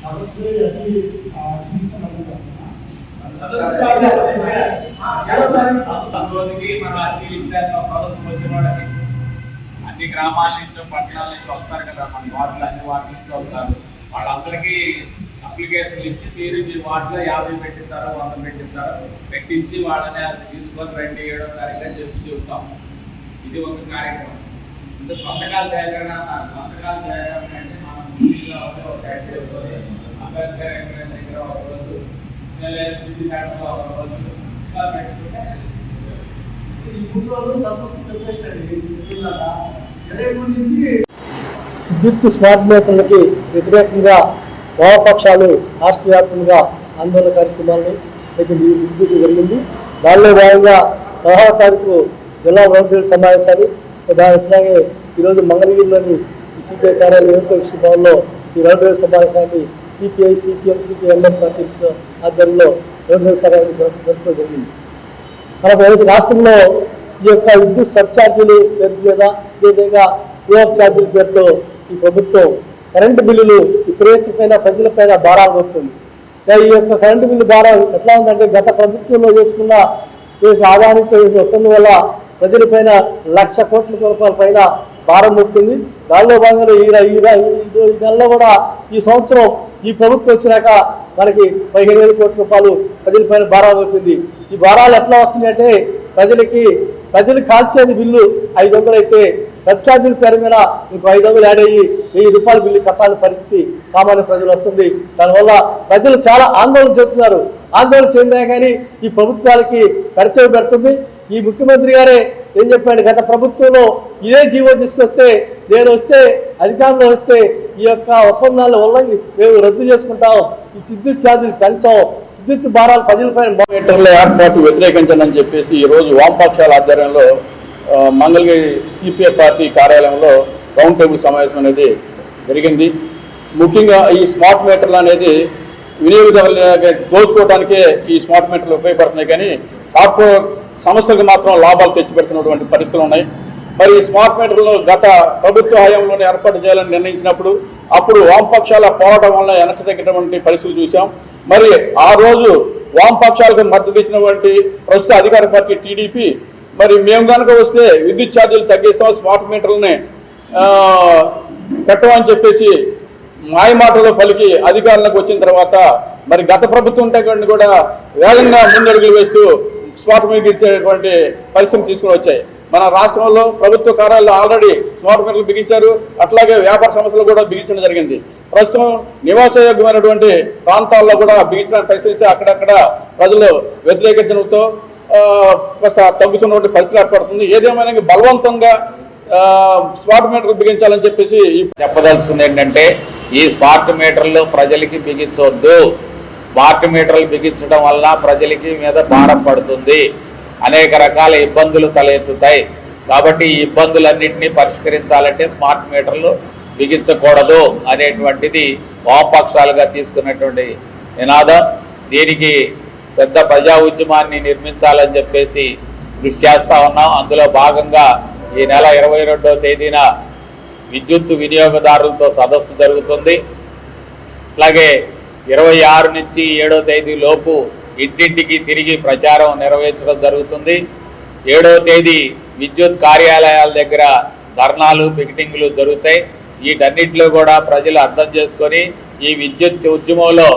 సదస్సు వచ్చిన అన్ని గ్రామాల నుంచి పట్టణాల నుంచి వస్తారు కదా మన వార్డులు అన్ని వార్డుల నుంచి వస్తారు. వాళ్ళందరికీ అప్లికేషన్లు ఇచ్చి మీరు మీ వార్డులో యాభై పెట్టిస్తారో వంద పెట్టిస్తారు పెట్టించి వాళ్ళని అది తీసుకొని రండి ఏడో తారీఖు అని చెప్పి చెబుతాం. ఇది ఒక కార్యక్రమం. ఇంకా సొంతకాలు సేకరణ సొంతకాలు సంతకాలు సేకరణ అంటే మనం ఢిల్లీలో ఉంటే ఒక ట్యాక్సీ వస్తుంది అంబేద్కర్ ఎక్కడ దగ్గర ఒక రోజు లేదా ఢిల్లీ సెంటర్లో ఒక రోజు ఇలా పెట్టుకుంటే విద్యుత్ స్మార్ట్ మీటర్లకి వ్యతిరేకంగా వామపక్షాలు రాష్ట్ర వ్యాప్తంగా ఆందోళన కార్యక్రమాలను అయితే విద్యుత్ జరిగింది. దానిలో భాగంగా పదహారవ తారీఖు జిల్లా వాలంటీర్ సమావేశాలు దాని ఈరోజు మంగళగిరిలోని సిపిఐ కార్యాలయం కృషి భవన్లో ఈ వాలంటీర్ సమావేశాన్ని సిపిఐ సిపిఎం సిపిఎంఎం పార్టీ ఆధ్వర్యంలో వాలంటీర్ సమావేశం జరపడం జరిగింది. మనకు రాష్ట్రంలో ఈ యొక్క విద్యుత్ సబ్ఛార్జీలు పేరు మీద అదేవిధంగా యూఆర్ ఛార్జీల పేరుతో ఈ ప్రభుత్వం కరెంటు బిల్లులు విపరీతమైన ప్రజలపైన భారాలు పడుతుంది ఈ యొక్క కరెంటు బిల్లు భారం ఎట్లా ఉందంటే గత ప్రభుత్వంలో చేసుకున్న ఈ యొక్క ఆదాయంతో ఒప్పందం వల్ల ప్రజలపైన లక్ష కోట్ల రూపాయల పైన భారం పడుతుంది దానిలో భాగంగా ఈ నెలలో కూడా ఈ సంవత్సరం ఈ ప్రభుత్వం వచ్చినాక మనకి పదిహేను వేల కోట్ల రూపాయలు ప్రజలపైన భారాలు అవుతుంది ఈ భారాలు ఎట్లా వస్తున్నాయంటే ప్రజలకి ప్రజలు కాల్చేది బిల్లు ఐదు వందలు అయితే సబ్ఛార్జీల పేరు మీద మీకు ఐదు వందలు యాడ్ అయ్యి వెయ్యి రూపాయల బిల్లు కట్టాలని పరిస్థితి సామాన్య ప్రజలు వస్తుంది. దానివల్ల ప్రజలు చాలా ఆందోళన చెందుతున్నారు. ఆందోళన చెందినా కానీ ఈ ప్రభుత్వాలకి పరిచయం పెడుతుంది. ఈ ముఖ్యమంత్రి గారే ఏం చెప్పాడు? గత ప్రభుత్వంలో ఇదే జీవో తీసుకొస్తే నేను వస్తే అధికారంలో వస్తే ఈ యొక్క ఒప్పందాల వల్ల మేము రద్దు చేసుకుంటాం. ఈ విద్యుత్ ఛార్జీలు పెంచాం విద్యుత్ భారాలు ప్రజలపైన మీటర్ల ఏర్పాటు వ్యతిరేకించండి చెప్పేసి ఈరోజు వామపక్షాల ఆధ్వర్యంలో మంగళగిరి సిపిఐ పార్టీ కార్యాలయంలో రౌండ్ టేబుల్ సమావేశం అనేది జరిగింది. ముఖ్యంగా ఈ స్మార్ట్ మీటర్లు అనేది వినియోగదారుల దోచుకోవడానికే ఈ స్మార్ట్ మీటర్లు ఉపయోగపడుతున్నాయి. కానీ కార్పొరేట్ సంస్థలకు మాత్రం లాభాలు తెచ్చిపెడుతున్నటువంటి పరిస్థితులు ఉన్నాయి. మరి ఈ స్మార్ట్ మీటర్లు గత ప్రభుత్వ హయాంలోనే ఏర్పాటు చేయాలని నిర్ణయించినప్పుడు అప్పుడు వామపక్షాల పోరాటం వల్ల వెనక్కి తగ్గినటువంటి పరిస్థితులు చూసాం మరి ఆ రోజు వామపక్షాలకు మద్దతు ఇచ్చినటువంటి ప్రస్తుత అధికార పార్టీ టీడీపీ మరి మేము కనుక వస్తే విద్యుత్ ఛార్జీలు తగ్గిస్తాం స్మార్ట్ మీటర్లని పెట్టమని చెప్పేసి మాయమాటలో పలికి అధికారంలోకి వచ్చిన తర్వాత మరి గత ప్రభుత్వం ఉంటే కూడా వేగంగా ముందడుగులు వేస్తూ స్మార్ట్ మీటర్ ఇచ్చేటువంటి పరిస్థితి తీసుకుని వచ్చాయి. మన రాష్ట్రంలో ప్రభుత్వ కార్యాలయాలు ఆల్రెడీ స్మార్ట్ మీటర్లు బిగించారు. అట్లాగే వ్యాపార సంస్థలు కూడా బిగించడం జరిగింది. ప్రస్తుతం నివాసయోగ్యమైనటువంటి ప్రాంతాల్లో కూడా బిగించడానికి పరిస్థితి అక్కడక్కడ ప్రజలు వ్యతిరేకించడంతో కాస్త తగ్గుతున్నటువంటి పరిస్థితి ఏర్పడుతుంది. ఏదేమైనా బలవంతంగా స్మార్ట్ మీటర్లు బిగించాలని చెప్పేసి చెప్పదలుచుకుంది ఏంటంటే ఈ స్మార్ట్ మీటర్లు ప్రజలకి బిగించవద్దు స్మార్ట్ మీటర్లు బిగించడం వల్ల ప్రజలకి మీద భారం పడుతుంది. అనేక రకాల ఇబ్బందులు తలెత్తుతాయి. కాబట్టి ఈ ఇబ్బందులన్నింటినీ పరిష్కరించాలంటే స్మార్ట్ మీటర్లు బిగించకూడదు అనేటువంటిది వామపక్షాలుగా తీసుకున్నటువంటి నినాదం. దీనికి పెద్ద ప్రజా ఉద్యమాన్ని నిర్మించాలని చెప్పేసి కృషి చేస్తా ఉన్నాం. అందులో భాగంగా ఈ నెల ఇరవై రెండవ తేదీన విద్యుత్ వినియోగదారులతో సదస్సు జరుగుతుంది. అలాగే ఇరవై ఆరు నుంచి ఏడో తేదీ లోపు ఇంటింటికి తిరిగి ప్రచారం నిర్వహించడం జరుగుతుంది. ఏడవ తేదీ విద్యుత్ కార్యాలయాల దగ్గర ధర్నాలు పికెటింగ్లు జరుగుతాయి. వీటన్నిటిలో కూడా ప్రజలు అర్థం చేసుకొని ఈ విద్యుత్ ఉద్యమంలో